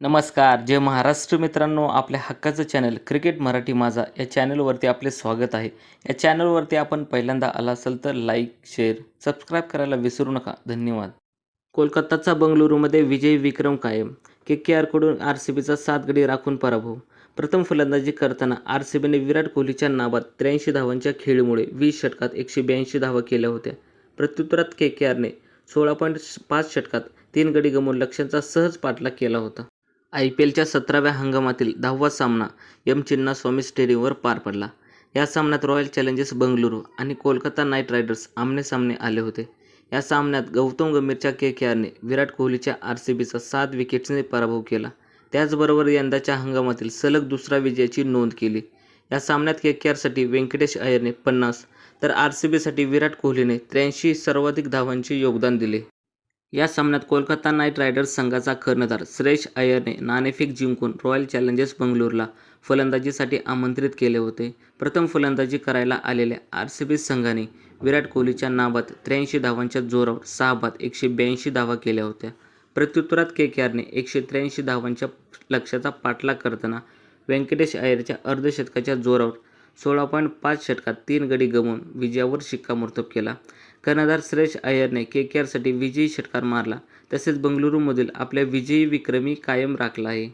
नमस्कार. जय महाराष्ट्र मित्रांनो आपल्या हक्काचं चॅनल क्रिकेट मराठी माझा या चॅनलवरती आपले स्वागत आहे. या चॅनलवरती आपण पहिल्यांदा आला असेल तर लाईक शेअर सबस्क्राईब करायला विसरू नका. धन्यवाद. कोलकाताचा बंगळुरूमध्ये विजयी विक्रम कायम. के के आरकडून आर सी बीचा सात गडी राखून पराभव. प्रथम फलंदाजी करताना आर सी बीने विराट कोहलीच्या नावात त्र्याऐंशी धावांच्या खेळीमुळे वीस षटकात एकशे ब्याऐंशी धावा केल्या होत्या. प्रत्युत्तरात के के आरने सोळा पॉईंट पाच षटकात तीन गडी गमवून लक्ष्यांचा सहज पाठलाग केला होता. आय पी एलच्या सतराव्या हंगामातील दहावा सामना एम चिन्नास्वामी स्टेडियमवर पार पडला. या सामन्यात रॉयल चॅलेंजर्स बंगळुरू आणि कोलकाता नाईट रायडर्स आमनेसामने आले होते. या सामन्यात गौतम गंभीरच्या के के आरने विराट कोहलीच्या आर सी बीचा सात विकेट्सने पराभव केला. त्याचबरोबर यंदाच्या हंगामातील सलग दुसऱ्या विजयाची नोंद केली. या सामन्यात के के आरसाठी व्यंकटेश अय्यरने पन्नास तर आर सी बीसाठी विराट कोहलीने त्र्याऐंशी सर्वाधिक धावांचे योगदान दिले. या सामन्यात कोलकाता नाईट रायडर्स संघाचा कर्णधार सुरेश अय्यरने नाणेफेक जिंकून रॉयल चॅलेंजर्स बंगलोरला फलंदाजीसाठी आमंत्रित केले होते. प्रथम फलंदाजी करायला आलेल्या आर सी बी संघाने विराट कोहलीच्या नावात त्र्याऐंशी धावांच्या जोरावर सहा बाद एकशे ब्याऐंशी धावा केल्या होत्या. प्रत्युत्तरात के के आरने एकशे त्र्याऐंशी धावांच्या लक्ष्याचा पाठलाग करताना व्यंकटेश अय्यरच्या अर्धशतकाच्या जोरावर सोळा पॉईंट पाच षटकात तीन गडी गमवून विजयावर शिक्कामोर्तब केला. कर्णधार श्रेयस अय्यरने के के आरसाठी विजयी षटकार मारला. तसेच बंगळुरूमधील आपल्या विजयी विक्रमी कायम राखला आहे.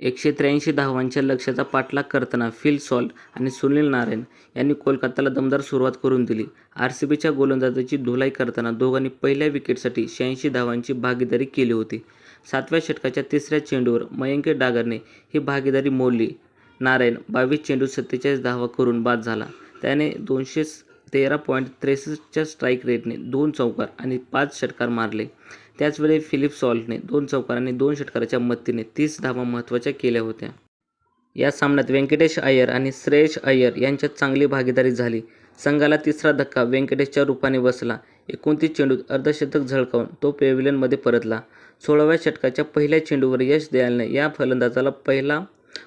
एकशे त्र्याऐंशी धावांच्या लक्ष्याचा पाठलाग करताना फिल सॉल्ट आणि सुनील नारायण यांनी कोलकाताला दमदार सुरुवात करून दिली. आर सी बीच्या गोलंदाजाची धुलाई करताना दोघांनी पहिल्या विकेटसाठी शहाऐंशी धावांची भागीदारी केली होती. सातव्या षटकाच्या तिसऱ्या चेंडूवर मयंक डागरने ही भागीदारी मोडली. नारायण बावीस चेंडू सत्तेचाळीस धावा करून बाद झाला. त्याने दोनशे तेरा पॉईंट त्रेसष्टच्या स्ट्राईक रेटने दोन चौकार आणि पाच षटकार मारले. त्याचवेळी फिलिप सॉल्टने दोन चौकार आणि दोन षटकाराच्या मदतीने तीस धावा महत्त्वाच्या केल्या होत्या. या सामन्यात व्यंकटेश अय्यर आणि श्रेयश अय्यर यांच्यात चांगली भागीदारी झाली. संघाला तिसरा धक्का व्यंकटेशच्या रूपाने बसला. एकोणतीस चेंडूत अर्धशतक झळकावून तो पेव्हिलियनमध्ये परतला. सोळाव्या षटकाच्या पहिल्या चेंडूवर यश दयालने या फलंदाजाला पहिला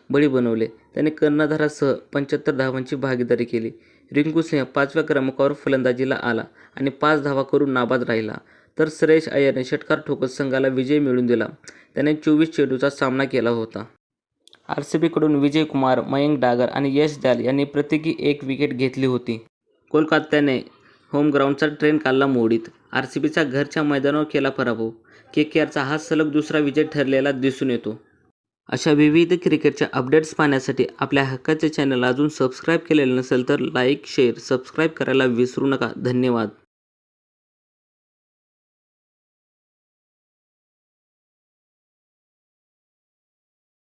बळी बनवले. त्याने कर्णधारासह पंच्याहत्तर धावांची भागीदारी केली. रिंकू सिंह पाचव्या क्रमांकावर फलंदाजीला आला आणि पाच धावा करून नाबाद राहिला. तर सुरेश अय्यरने षटकार ठोकत संघाला विजय मिळवून दिला. त्याने चोवीस चेंडूचा सामना केला होता. आर सी बीकडून विजय कुमार मयंक डागर आणि यश दयाल यांनी प्रत्येकी एक विकेट घेतली होती. कोलकात्याने होम ग्राउंडचा ट्रेन काढला मोडीत. आर सी बीचा घरच्या मैदानावर केला पराभव. के के आरचा हा सलग दुसरा विजय ठरलेला दिसून येतो. अशा विविध क्रिकेटच्या अपडेट्स पाहण्यासाठी आपल्या हक्काचे चॅनल अजून सबस्क्राईब केलेलं नसेल तर लाईक शेअर सबस्क्राईब करायला विसरू नका. धन्यवाद.